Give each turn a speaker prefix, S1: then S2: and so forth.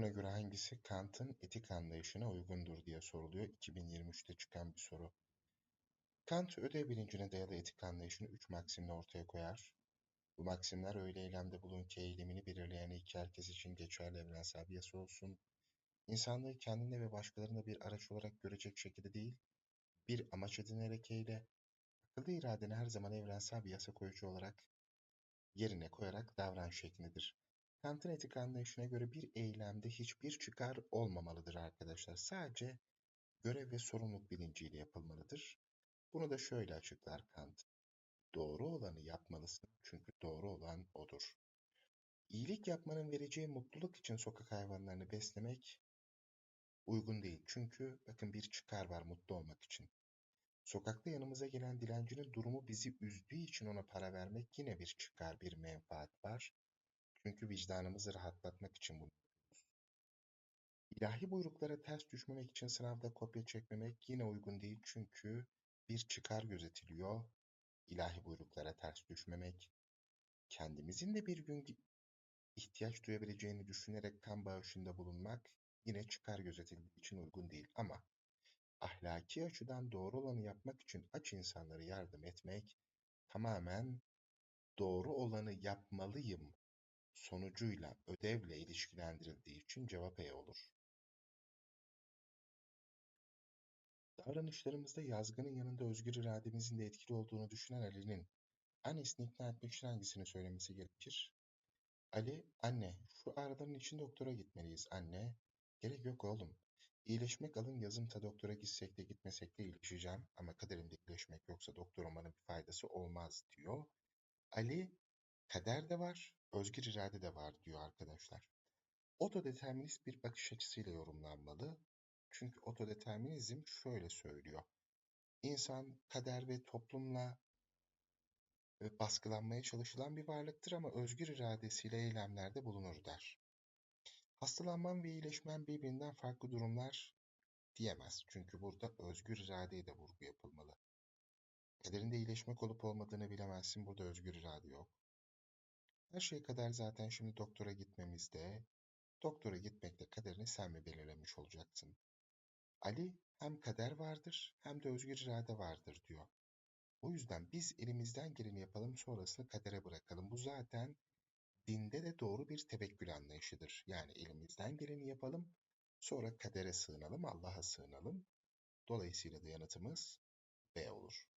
S1: Buna göre hangisi Kant'ın etik anlayışına uygundur diye soruluyor. 2023'te çıkan bir soru. Kant ödev bilincine dayalı etik anlayışını üç maksimle ortaya koyar. Bu maksimler öyle eylemde bulun ki eylemini belirleyen iki herkes için geçerli evrensel bir yasa olsun. İnsanlığı kendine ve başkalarına bir araç olarak görecek şekilde değil, bir amaç edinerek eyle, akıllı iradeni her zaman evrensel bir yasa koyucu olarak yerine koyarak davran şeklindedir. Kant'ın etik anlayışına göre bir eylemde hiçbir çıkar olmamalıdır arkadaşlar. Sadece görev ve sorumluluk bilinciyle yapılmalıdır. Bunu da şöyle açıklar Kant. Doğru olanı yapmalısın çünkü doğru olan odur. İyilik yapmanın vereceği mutluluk için sokak hayvanlarını beslemek uygun değil. Çünkü bakın bir çıkar var mutlu olmak için. Sokakta yanımıza gelen dilencinin durumu bizi üzdüğü için ona para vermek yine bir çıkar, bir menfaat var. Çünkü vicdanımızı rahatlatmak için bunu yapıyoruz. İlahi buyruklara ters düşmemek için sınavda kopya çekmemek yine uygun değil çünkü bir çıkar gözetiliyor. İlahi buyruklara ters düşmemek, kendimizin de bir gün ihtiyaç duyabileceğini düşünerek kan bağışında bulunmak yine çıkar gözetildiği için uygun değil. Ama ahlaki açıdan doğru olanı yapmak için aç insanlara yardım etmek tamamen doğru olanı yapmalıyım sonucuyla, ödevle ilişkilendirildiği için cevap E olur. Davranışlarımızda yazgının yanında özgür irademizin de etkili olduğunu düşünen Ali'nin annesini ikna etmek için hangisini söylemesi gerekir? Ali, anne, şu ağrıların için doktora gitmeliyiz anne. Gerek yok oğlum. İyileşmek alın yazımta doktora gitsek de gitmesek de iyileşeceğim ama kaderimde iyileşmek yoksa doktor bir faydası olmaz diyor. Ali, kader de var, özgür irade de var diyor arkadaşlar. Otodeterminist bir bakış açısıyla yorumlanmalı. Çünkü otodeterminizm şöyle söylüyor. İnsan kader ve toplumla e, baskılanmaya çalışılan bir varlıktır ama özgür iradesiyle eylemlerde bulunur der. Hastalanmam ve iyileşmem birbirinden farklı durumlar diyemez. Çünkü burada özgür iradeye de vurgu yapılmalı. Kaderinde iyileşmek olup olmadığını bilemezsin. Burada özgür irade yok. Her şey kadar zaten şimdi doktora gitmemizde, doktora gitmekte kaderini sen mi belirlemiş olacaksın? Ali hem kader vardır hem de özgür irade vardır diyor. O yüzden biz elimizden geleni yapalım sonrasını kadere bırakalım. Bu zaten dinde de doğru bir tevekkül anlayışıdır. Yani elimizden geleni yapalım sonra kadere sığınalım, Allah'a sığınalım. Dolayısıyla da yanıtımız B olur.